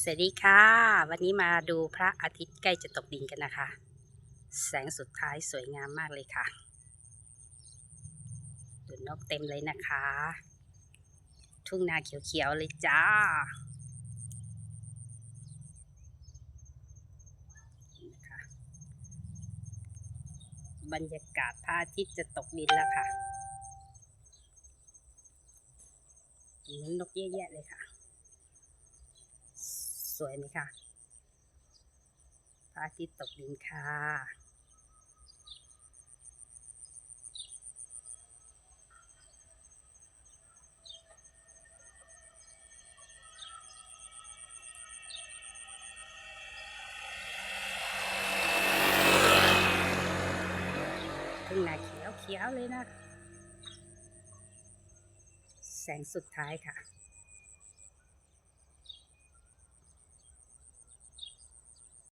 สวัสดีค่ะ วันนี้มาดูพระอาทิตย์ใกล้จะตกดินกันนะคะ แสงสุดท้ายสวยงามมากเลยค่ะดูนกเต็มเลยนะคะ ทุ่งนาเขียวๆเลยจ้าบรรยากาศพระอาทิตย์จะตกดินแล้วค่ะตรงนี้นกเยอะแยะเลยค่ะ สวยไหมคะพระอาทิตย์ตกดินค่ะทุ่งนาเขียวเขียวๆเลยนะ แสงสุดท้ายค่ะ